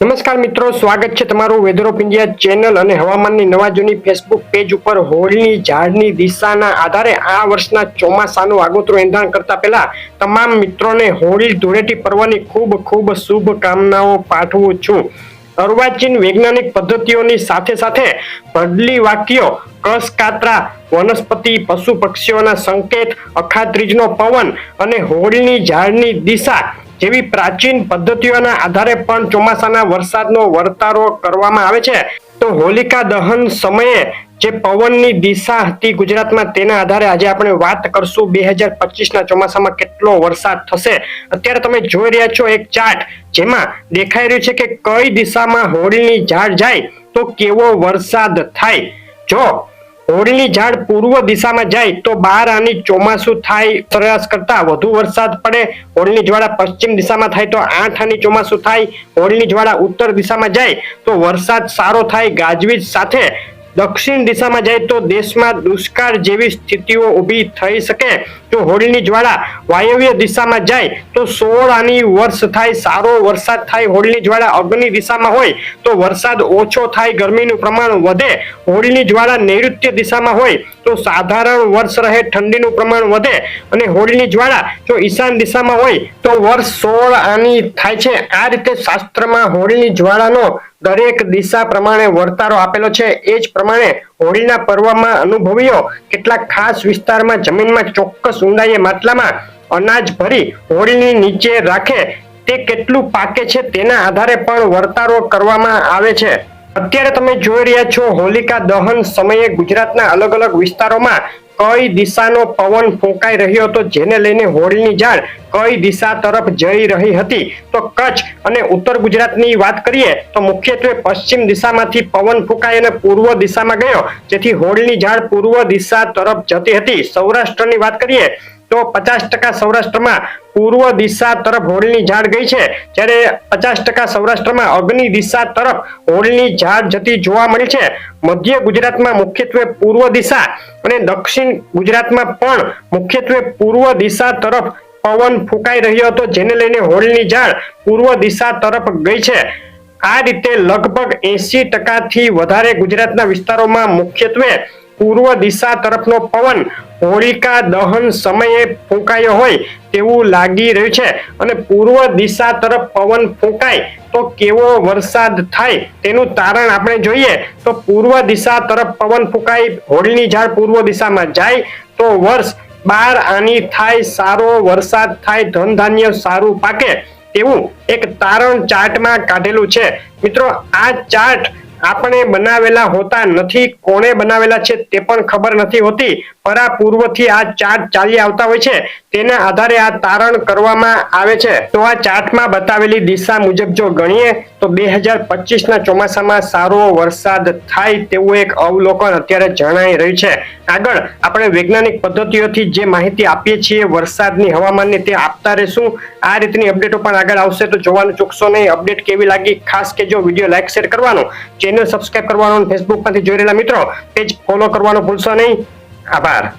નમસ્કાર મિત્રો, સ્વાગત છે તમારું વેધર ઓફ ઇન્ડિયા ચેનલ અને હવામાનની નવા જૂની ફેસબુક પેજ ઉપર હોળની ઝાડની દિશાના આધારે આ વર્ષના ચોમાસાનું આગોતરું એંધાણ કરતા પહેલા તમામ મિત્રોને હોળી ધૂળેટી પર્વની ખૂબ ખૂબ શુભકામનાઓ પાઠવું છું. અર્વાચીન વૈજ્ઞાનિક પદ્ધતિઓની સાથે સાથે ભડલી વાક્યો, કસ કાતરા, વનસ્પતિ, પશુ પક્ષીઓના સંકેત, અખાત્રીજનો પવન અને હોળીની ઝાડની દિશા જેવી પ્રાચીન પદ્ધતિઓના આધારે પણ ચોમાસાના વરસાદનો વર્તારો કરવામાં આવે છે. તો હોલિકા દહન સમયે જે પવનની દિશા હતી ગુજરાતમાં તેના આધારે આજે આપણે વાત કરશું બે હજાર પચીસના ચોમાસામાં કેટલો વરસાદ થશે. અત્યારે તમે જોઈ રહ્યા છો એક ચાર્ટ જેમાં દેખાઈ રહ્યું છે કે કઈ દિશામાં હોળીની ઝાડ જાય તો કેવો વરસાદ થાય. જો હોળીની ઝાડ પૂર્વ દિશામાં જાય તો બાર આની ચોમાસું થાય સરેરાશ કરતા વધુ વરસાદ પડે. હોળીની જ્વાળા પશ્ચિમ દિશામાં થાય તો આઠ આની ચોમાસું થાય. હોળીની જ્વાળા ઉત્તર દિશામાં જાય તો વરસાદ સારો થાય. ગાજવીજ સાથે દક્ષિણ દિશામાં જાય તો દેશમાં દુષ્કાળ જેવી સ્થિતિઓ ઊભી થઈ શકે. જો હોળીની જ્વાળા વાયવ્ય દિશામાં જાય તો સોળ આની વર્ષ થાય, સારો વરસાદ થાય, હોળીની જ્વાળા અગ્નિ દિશામાં હોય તો વરસાદ ઓછો થાય, ગરમીનું પ્રમાણ વધે. હોળીની જ્વાળા નૈઋત્ય દિશામાં હોય તો સાધારણ વર્ષ રહે, ઠંડીનું પ્રમાણ વધે. અને હોળીની જ્વાળા જો ઈશાન દિશામાં હોય તો વર્ષ સોળ આની થાય છે. આ રીતે શાસ્ત્રમાં હોળીની જ્વાળાનો દરેક દિશા પ્રમાણે વર્તારો આપેલો છે. એ જ પ્રમાણે હોળીના પર્વમાં અનુભવીઓ કેટલાક ખાસ વિસ્તારમાં જમીનમાં ચોક્કસ ઊંડાઈએ માટલામાં અનાજ ભરી હોળીની નીચે રાખે તે કેટલું પાકે છે તેના આધારે પણ વર્તારો કરવામાં આવે છે. અત્યારે તમે જોઈ રહ્યા છો હોલિકા દહન સમયે ગુજરાતના અલગ અલગ વિસ્તારોમાં કઈ દિશાનો પવન ફૂંકાઈ રહ્યો હતો જેને લઈને હોળીની ઝાડ કઈ દિશા તરફ જઈ રહી હતી? તો કચ્છ અને ઉત્તર ગુજરાતની વાત કરીએ તો મુખ્યત્વે પશ્ચિમ દિશામાંથી પવન ફૂંકાઈ અને પૂર્વ દિશામાં ગયો, જેથી હોળીની ઝાડ પૂર્વ દિશા તરફ જતી હતી. સૌરાષ્ટ્રની વાત કરીએ તો પચાસ ટકા સૌરાષ્ટ્રમાં પૂર્વ દિશા તરફ હોળની ઝાડ ગઈ છે. જ્યારે પચાસ ટકા સૌરાષ્ટ્રમાં અગ્નિ દિશા તરફ હોળની ઝાડ જતી જોવા મળી છે. મધ્ય ગુજરાતમાં મુખ્યત્વે પૂર્વ દિશા અને દક્ષિણ ગુજરાતમાં પણ મુખ્યત્વે પૂર્વ દિશા તરફ પવન ફૂંકાઈ રહ્યો હતો, જેને લઈને હોળની ઝાડ પૂર્વ દિશા તરફ ગઈ છે. આ રીતે લગભગ એસી ટકાથી વધારે ગુજરાતના વિસ્તારોમાં મુખ્યત્વે પૂર્વ દિશા તરફનો પવન હોળિકા દહન સમયે ફૂંકાયો હોય તેવું લાગી રહ્યું છે અને પૂર્વ દિશા તરફ પવન ફૂંકાય તો કેવો વરસાદ થાય તેનું તારણ આપણે જોઈએ તો પૂર્વ દિશા તરફ પવન ફૂંકાય, હોળીની ઝાડ પૂર્વ દિશામાં જાય તો વર્ષ બાર આની થાય, સારો વરસાદ થાય ધન ધાન્ય સારું પાકે તેવું એક તારણ ચાર્ટમાં કાઢેલું છે. મિત્રો, આ ચાર્ટ આપણે બનાવેલા હોતા નથી, કોણે બનાવેલા છે તે પણ ખબર નથી હોતી. પરા પૂર્વથી આ ચાર્ટ ચાલી આવતા હોય છે. તેના આધારે આ તારણ કરવામાં આવે છે. તો આ ચાર્ટમાં બતાવેલી દિશા મુજબ જો ગણીએ તો બે હજાર પચીસના ચોમાસામાં સારો વરસાદ થાય તેવું એક અવલોકન અત્યારે જણાઈ રહ્યું છે. આગળ આપણે વૈજ્ઞાનિક પદ્ધતિઓથી જે માહિતી આપીએ છીએ વરસાદની હવામાનની તે આપતા રહેશું. આ રીતની અપડેટો પણ આગળ આવશે, તો જોવાનું ચૂકશો નહીં. અપડેટ કેવી લાગી? ખાસ કે જો વીડિયો લાઇક શેર કરવાનો. ચેનલ સબસ્ક્રાઇબ કરવાનો ફેસબુક પરથી જોઈ રહેલા મિત્રો, પેજ ફોલો કરવાનું ભૂલશો નહીં. આભાર.